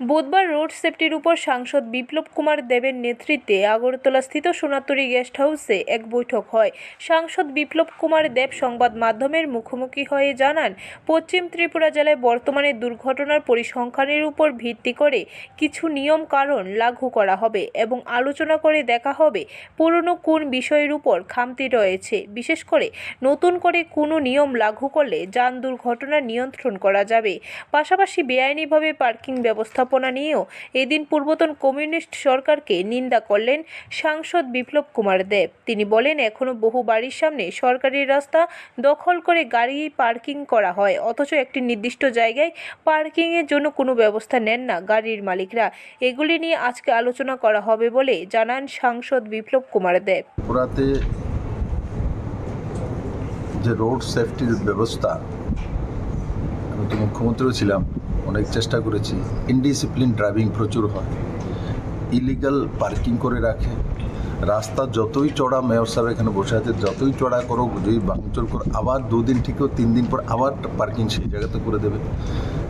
বুধবার রোড সেফটির উপর সাংসদ বিপ্লব কুমার দেবের নেতৃত্বে আগরতলাস্থিত সোনাতরি গেস্ট হাউসে এক বৈঠক হয়। সাংসদ বিপ্লব কুমার দেব সংবাদ মাধ্যমের মুখোমুখি হয়ে জানান, পশ্চিম ত্রিপুরা জেলায় বর্তমানে দুর্ঘটনার পরিসংখ্যানের উপর ভিত্তি করে কিছু নিয়ম কারণ লাগু করা হবে এবং আলোচনা করে দেখা হবে পুরনো কোন বিষয়ের উপর খামতি রয়েছে। বিশেষ করে নতুন করে কোনো নিয়ম লাগু করলে যান দুর্ঘটনা নিয়ন্ত্রণ করা যাবে। পাশাপাশি বেআইনিভাবে পার্কিং ব্যবস্থাপনা নিয়েও এদিন পূর্বতন কমিউনিস্ট সরকারকে নিন্দা করলেন সাংসদ বিপ্লব কুমার দেব। তিনি বলেন এখনও বহু বাড়ির সামনে সরকারি রাস্তা দখল করে গাড়ি পার্কিং করা হয়, অথচ একটি নির্দিষ্ট জায়গায় পার্কিংয়ের জন্য কোনো ব্যবস্থা নেন না গাড়ির মালিকরা। এগুলি নিয়ে আজকে আলোচনা করা হবে বলে জানান সাংসদ বিপ্লব কুমার দেব। যে রোড সেফটির ব্যবস্থা, আমি তো মুখ্যমন্ত্রীও ছিলাম অনেক চেষ্টা করেছি। ইনডিসিপ্লিন ড্রাইভিং প্রচুর হয়। ইলিগাল পার্কিং করে রাখে। রাস্তা যতই চড়া মেয়র সাহেব এখানে বসে আছে, যতই চড়া করো যদি ভাঙচুর করো, আবার দুদিন ঠিকও তিন দিন পর আবার পার্কিং সেই জায়গাতে করে দেবে।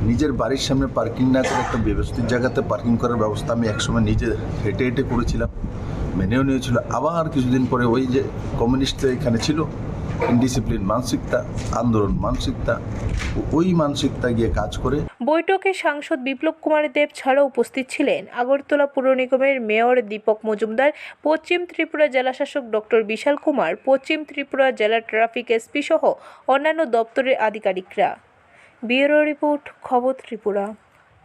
নিজের বাড়ির সামনে পার্কিং না করে একটা ব্যবস্থিত জায়গাতে পার্কিং করার ব্যবস্থা আমি একসময় নিজে হেঁটে হেঁটে করেছিলাম। মেনেও নিয়েছিল। আবার কিছুদিন পরে ওই যে কমিউনিস্ট এখানে ছিল ইনডিসিপ্লিন মানসিকতা, আন্দোলন মানসিকতা, ওই মানসিকতা গিয়ে কাজ করে বৈঠকে সাংসদ বিপ্লব কুমার দেব ছাড়াও উপস্থিত ছিলেন আগরতলা পুর নিগমের মেয়র দীপক মজুমদার, পশ্চিম ত্রিপুরা জেলাশাসক ডক্টর বিশাল কুমার, পশ্চিম ত্রিপুরা জেলা ট্রাফিক এসপি সহ অন্যান্য দপ্তরের আধিকারিকরা। ব্যুরো রিপোর্ট, খবর ত্রিপুরা।